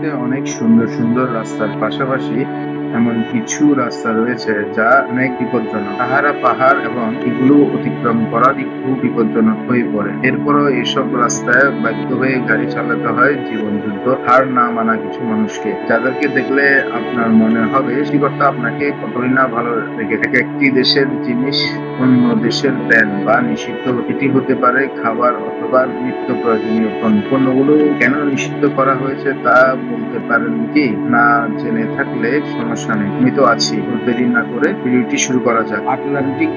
দেখতে অনেক সুন্দর সুন্দর রাস্তার পাশাপাশি এমন কিছু রাস্তা রয়েছে যা অনেক বিপজ্জনক। সাহারা পাহাড় এবং এগুলো অতিক্রম করা খুব বিপজ্জনক হয়ে পড়ে। এরপরও এসব রাস্তায় বাধ্য হয়ে গাড়ি চালাতে হয় জীবন যুদ্ধ, হার না মানা কিছু মানুষকে। যাদেরকে দেখলে আপনার মনে হবে সৃষ্টিকর্তা আপনাকে কতই না ভালো রেখে এক একটি দেশের জিনিস অন্য দেশের ব্যান বা নিষিদ্ধ এটি হতে পারে খাবার অথবা নিত্য প্রয়োজনীয় পণ্য পণ্যগুলো কেন নিষিদ্ধ করা হয়েছে তা বলতে পারেন কি? না জেনে থাকলে সমস্যা নেই। আমি তো আছি। দেরি না করে ভিডিওটি শুরু করা যাক। Atlantic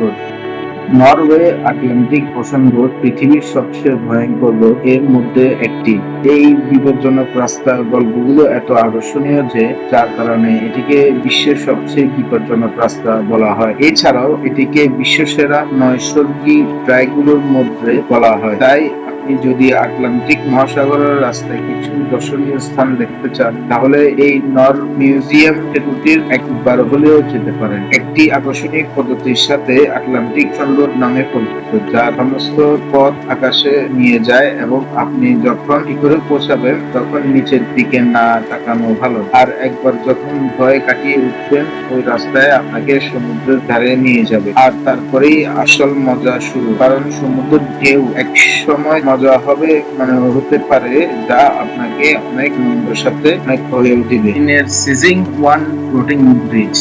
road Norway Atlantic ocean পৃথিবীর সবচেয়ে ভয়ঙ্কর রোডের মধ্যে একটি। এই বিপজ্জনক রাস্তার গল্পগুলো এত আকর্ষণীয় যে, যার কারণে এটিকে বিশ্বের সবচেয়ে বিপজ্জনক রাস্তা বলা হয়। এছাড়াও এটিকে বিশ্বসেরা নৈসর্গিক ট্রাইগুলোর মধ্যে বলা হয়। তাই আপনি যদি আটলান্টিক মহাসাগরের রাস্তায় কিছু দর্শনীয় স্থান দেখতে চান, তাহলে এই নর মিউজিয়াম সেতুটির একবার হলেও যেতে পারেন। একটি আকর্ষণীয় পদ্ধতির সাথে আটলান্টিক রোড নামে পরিচিত, যা সমস্ত পথ আকাশে নিয়ে যায় এবং আপনি যখন কি করে পৌঁছাবেন, তখন নিচের দিকে না তাকানো ভালো। আর একবার যখন ভয় কাটিয়ে উঠবেন, ওই রাস্তায় আপনাকে সমুদ্রের ধারে নিয়ে যাবে। আর তারপরেই আসল মজা শুরু, কারণ সমুদ্রের ঢেউ এক সময় মজা হবে মানে হতে পারে যা আপনাকে অনেক আনন্দের সাথে অনেক হয়ে উঠবে। ইনের সিজিং ওয়ান ফ্লোটিং ব্রিজ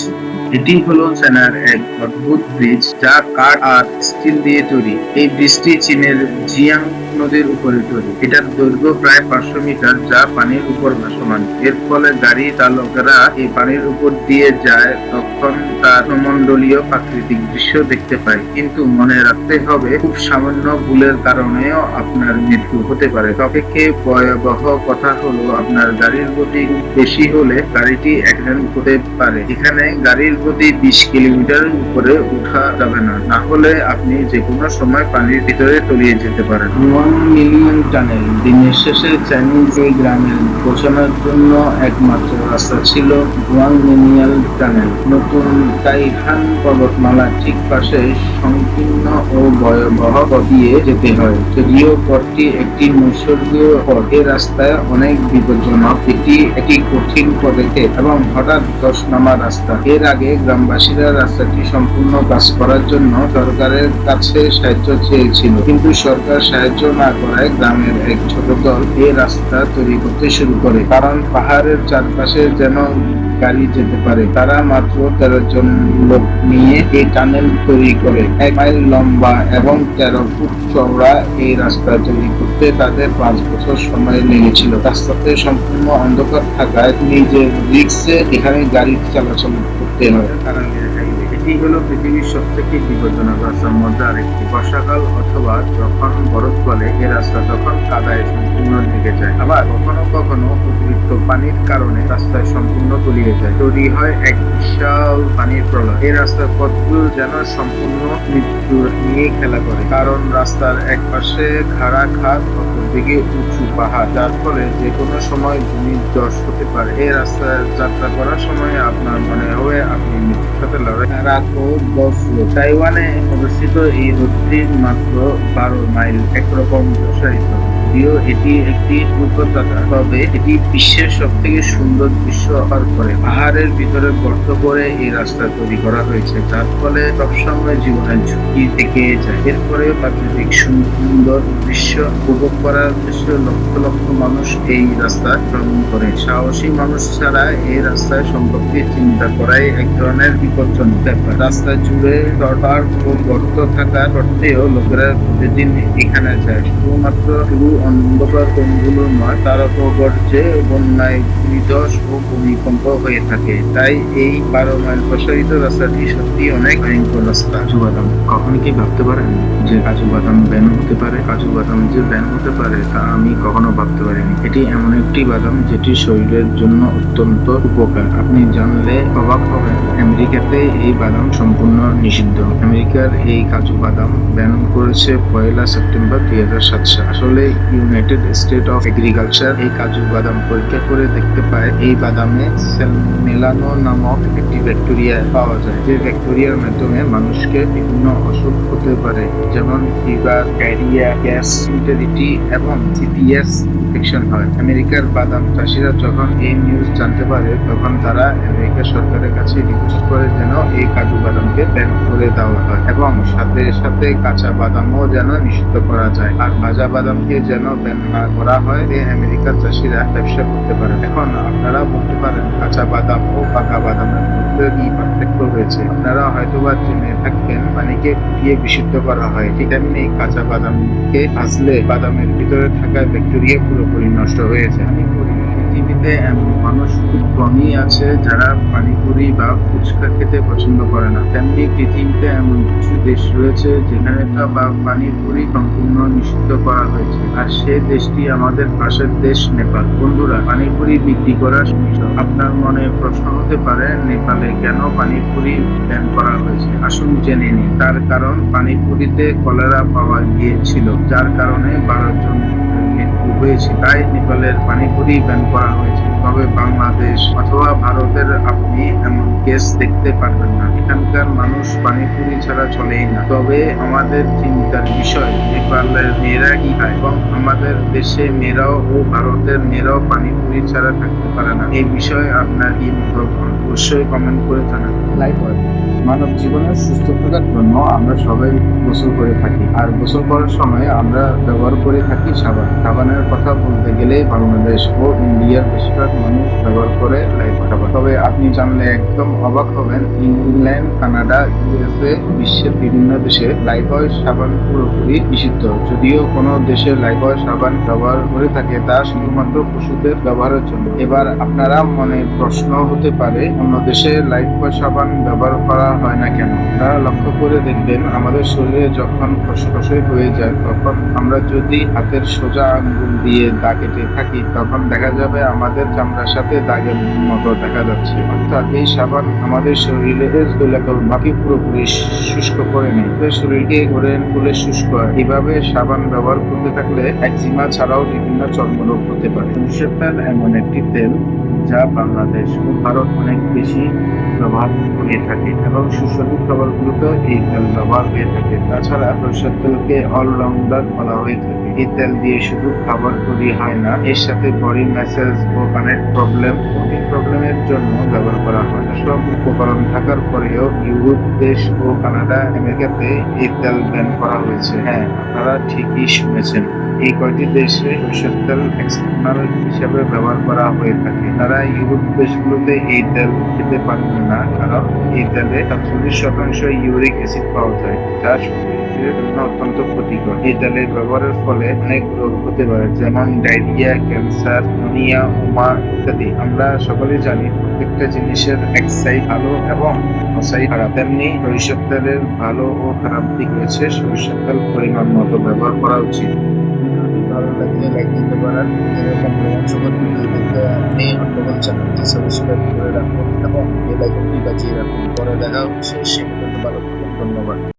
এটি হলো সেনার এক অদ্ভুত ব্রিজ যা কাঠ আর স্টিল দিয়ে তৈরি। এই ব্রিজটি চীনের জিয়াং নদীর উপরে তৈরি। এটার দৈর্ঘ্য প্রায় পাঁচশো মিটার, যা পানির উপর ভাসমান এর ফলে গাড়ি চালকরা এই পানির উপর দিয়ে যায় তখন তার মন্ডলীয় প্রাকৃতিক দৃশ্য দেখতে পায়। কিন্তু মনে রাখতে হবে, খুব সামান্য ভুলের কারণেও আপনার মৃত্যু হতে পারে। তপেক্ষে ভয়াবহ কথা হলো, আপনার গাড়ির গতি বেশি হলে গাড়িটি অ্যাক্সিডেন্ট হতে পারে। এখানে গাড়ির গতি বিশ কিলোমিটার উপরে উঠা যাবে না। না হলে আপনি যে কোনো সময় পানির ভিতরে তলিয়ে যেতে পারেন। Million tunnel. দিনের শেষে চাইনিজ এই গ্রামে পৌঁছানোর জন্য একমাত্র রাস্তা ছিল ওয়াং মিনিয়াল টানেল। নতুন তাইহান পর্বতমালা ঠিক পাশে সংকীর্ণ ও ভয়াবহ দিয়ে যেতে হয়। যদিও পথটি একটি নৈসর্গীয় পথ এই রাস্তায় অনেক বিপজ্জনক। এটি একটি কঠিন পদক্ষেপ এবং হঠাৎ দশ নামা রাস্তা। এর আগে গ্রামবাসীরা রাস্তাটি সম্পূর্ণ কাজ করার জন্য সরকারের কাছে সাহায্য চেয়েছিল, কিন্তু সরকার সাহায্য না করায় গ্রামের এক ছোট দল এই রাস্তা তৈরি করতে শুরু করে। কারণ পাহাড়ের চারপাশে যেন গাড়ি যেতে পারে। তারা মাত্র তেরো জন লোক নিয়ে এই টানেল তৈরি করে। এক মাইল লম্বা এবং তেরো ফুট চওড়া এই রাস্তা তৈরি করতে তাদের পাঁচ বছর সময় লেগেছিল। রাস্তাতে সম্পূর্ণ অন্ধকার থাকায় নিজের রিক্সে এখানে গাড়ি চলাচল করতে হয়। এটি হলো পৃথিবীর সব থেকে বিপজ্জনক রাস্তার মধ্যে আরেকটি বর্ষাকাল অথবা যখন বরফ গলে এই রাস্তা তখন কাদায় সম্পূর্ণ ঢেকে যায়। আবার কখনো কখনো অতিরিক্ত পানির কারণে রাস্তায় সম্পূর্ণ তলিয়ে যায়। তৈরি হয় এক বিশাল পানির প্রলয়। এই রাস্তার পথগুলো যেন সম্পূর্ণ মৃত্যু নিয়ে খেলা করে। কারণ রাস্তার এক পাশে খাড়া খাত অপরদিকে উঁচু পাহাড়। যার ফলে যে কোনো সময় ভূমির দশ হতে পারে। এই রাস্তায় যাত্রা করার সময় আপনার মনে হবে আপনি মৃত্যুর সাথে লড়াই। রাত বছর তাইওয়ানে অবস্থিত এই হ্রদটির মাত্র বারো মাইল একরকম প্রসারিত যদিও এটি একটি উপত্যকা তবে এটি বিশ্বের সব থেকে সুন্দর দৃশ্য অফার করে। পাহাড়ের ভিতরে গর্ত করে এই রাস্তা তৈরি করা হয়েছে, যার ফলে সবসময় জীবনের ঝুঁকি থেকে যায়। এরপরে প্রাকৃতিক সুন্দর দৃশ্য উপভোগ করার উদ্দেশ্যে লক্ষ লক্ষ মানুষ এই রাস্তা ভ্রমণ করে। সাহসী মানুষ ছাড়া এই রাস্তায় সম্পর্কে চিন্তা করাই এক ধরনের বিপজ্জনক ব্যাপার। রাস্তা জুড়ে দরবার ও গর্ত থাকা সত্ত্বেও লোকেরা প্রতিদিন এখানে যায়। শুধুমাত্র শুধু অন্ধকার কোণগুলো নয় তার উপগর্জে বন্যায় নিদস ও ভূমিকম্প হয়ে থাকে, তাই এই বারো মাইল প্রসারিত রাস্তাটি সত্যি অনেক ভয়ঙ্কর রাস্তা। কাজু বাদাম, কখন কি ভাবতে পারেন যে কাজু বাদাম ব্যান হতে পারে? কাজু বাদাম যে ব্যান হতে পারে তা আমি কখনো ভাবতে পারিনি। এটি এমন একটি বাদাম যেটি শরীরের জন্য অত্যন্ত উপকার। আপনি জানলে অবাক হবেন, আমেরিকাতে এই বাদাম সম্পূর্ণ নিষিদ্ধ। আমেরিকার এই কাজু বাদাম ব্যান করেছে পয়লা সেপ্টেম্বর দুই সাল। আসলে ইউনাইটেড স্টেট অফ এগ্রিকালচার এই কাজু বাদাম পরীক্ষা করে দেখতে পায়। এই বাদামে মেলানো নামক একটি ব্যাকটেরিয়া পাওয়া যায়। যে ব্যাকটেরিয়ার মাধ্যমে মানুষকে বিভিন্ন অসুখ হতে পারে, যেমন ফিভার, ডায়রিয়া, গ্যাস ইন্টারিটি এবং সিপিএস ইনফেকশন হয়। আমেরিকার বাদাম চাষিরা যখন এই নিউজ জানতে পারে, তখন তারা আমেরিকা সরকারের কাছে রিকোয়েস্ট করে যেন এই কাজু বাদামকে ব্যান করে দেওয়া হয় এবং সাথে সাথে কাঁচা বাদামও যেন নিষিদ্ধ করা যায়। আর ভাজা বাদামকে যেন ব্যান না করা হয়, এই আমেরিকার চাষিরা ব্যবসা করতে পারে এখন আপনারা বলতে পারেন, কাঁচা বাদাম ও পাকা বাদামের মধ্যে কি পার্থক্য রয়েছে? আপনারা হয়তো বা জেনে থাকবেন, পানিকে ফুটিয়ে বিশুদ্ধ করা হয়। ঠিক তেমনি কাঁচা বাদামকে ভাজলে বাদামের ভিতরে থাকা ব্যাকটেরিয়া পুরোপুরি নষ্ট হয়ে যায়। পৃথিবীতে এমন মানুষ খুব কমই আছে যারা পানিপুরি বা ফুচকা খেতে পছন্দ করে না। তেমনি পৃথিবীতে এমন কিছু দেশ রয়েছে যেখানে বা পানিপুরি সম্পূর্ণ নিষিদ্ধ করা হয়েছে। আর সে দেশটি আমাদের পাশের দেশ নেপাল। বন্ধুরা, পানিপুরি বিক্রি করার আপনার মনে প্রশ্ন হতে পারে, নেপালে কেন পানিপুরি ব্যান করা হয়েছে? আসুন জেনে নিই। তার কারণ পানিপুরিতে কলেরা পাওয়া গিয়েছিল, যার কারণে বারো জন হয়েছে। তাই নেপালের পানিপুরি ব্যান করা হয়েছে। তবে বাংলাদেশ অথবা ভারতের আপনি এমন কেস দেখতে পারবেন না। এখানকার মানুষ পানিপুরি ছাড়া চলেই না। তবে আমাদের চিন্তার বিষয়, নেপালের মেয়েরা কি খায়? এবং আমাদের দেশে মেয়েরাও ও ভারতের মেয়েরাও পানিপুরি ছাড়া থাকতে পারে না। এই বিষয়ে আপনার কি মন্তব্য অবশ্যই কমেন্ট করে জানান লাইক মানব জীবনের সুস্থ থাকার জন্য আমরা সবাই গোসল করে থাকি। আর গোসল করার সময় আমরা ব্যবহার করে থাকি সাবান। সাবানের কথা বলতে গেলে বাংলাদেশ ও ইন্ডিয়ার বেশিরভাগ মানুষ ব্যবহার করে লাইফ সাবান। তবে আপনি জানলে একদম অবাক হবেন, ইংল্যান্ড, কানাডা, ইউএসএ বিশ্বের বিভিন্ন দেশে লাইফবয় সাবান পুরোপুরি নিষিদ্ধ। যদিও কোনো দেশে লাইফবয় সাবান ব্যবহার করে থাকে, তা শুধুমাত্র পশুদের ব্যবহারের জন্য। এবার আপনারা মনে প্রশ্ন হতে পারে, অন্য দেশে লাইফবয় সাবান ব্যবহার করা হয় না কেন? আপনারা লক্ষ্য করে দেখবেন, আমাদের শরীরে যখন খসখসে হয়ে যায়, তখন আমরা যদি হাতের সোজা আঙ্গুল দিয়ে দাগ কেটে থাকি, তখন দেখা যাবে আমাদের চামড়ার সাথে দাগের মতো দেখা যাচ্ছে। অর্থাৎ এই সাবান আমাদের শরীরে শরীরের বাকি পুরোপুরি শুষ্ক করে নেই শরীরকে ঘুরে তুলে শুষ্ক। হয় এইভাবে সাবান ব্যবহার করতে থাকলে একজিমা ছাড়াও বিভিন্ন চর্মরোগ হতে পারে। তেল এমন একটি তেল যা বাংলাদেশ ও ভারত অনেক বেশি ব্যবহার করে থাকে এবং সুস্বাদু খাবারগুলোতেও এই তেল ব্যবহার হয়ে থাকে। তাছাড়া সরষের তেলকে অলরাউন্ডার বলা হয়ে থাকে। এই তেল দিয়ে শুধু খাবার তৈরি হয় না, এর সাথে বডি ম্যাসেজ ও কানের প্রবলেম বডি প্রবলেমের জন্য ব্যবহার করা হয়। সব উপকরণ থাকার পরেও ইউরোপ দেশ ও কানাডা, আমেরিকাতে এই তেল ব্যান করা হয়েছে। হ্যাঁ আপনারা ঠিকই শুনেছেন। এই কয়টি দেশে তেল এক্সটার্নাল হিসাবে ব্যবহার করা হয়ে থাকে? তারা ইউরোপ দেশগুলোতে এই তেল খেতে পারবেন না, কারণ এই তেলে সাতচল্লিশ শতাংশ ইউরিক অ্যাসিড পাওয়া যায়, যা শরীরের জন্য অত্যন্ত ক্ষতিকর। এই তেলের ব্যবহারের ফলে অনেক রোগ হতে পারে, যেমন ডায়রিয়া, ক্যান্সার, নিউমোনিয়া উমা ইত্যাদি। আমরা সকলেই জানি প্রত্যেকটা জিনিসের এক সাইড ভালো এবং সাইড খারাপ। তেমনি সরিষার তেলের ভালো ও খারাপ দিক রয়েছে, সরিষার তেল পরিমাণ মতো ব্যবহার করা উচিত। ভালো লাগলে লাইক দিতে পারেন এরকম রোমাঞ্চকর ভিডিও দেখতে আপনি অন্ডগোল চ্যানেলটি সাবস্ক্রাইব করে রাখুন এবং বেল আইকনটি বাজিয়ে রাখুন পরে দেখা হচ্ছে ধন্যবাদ।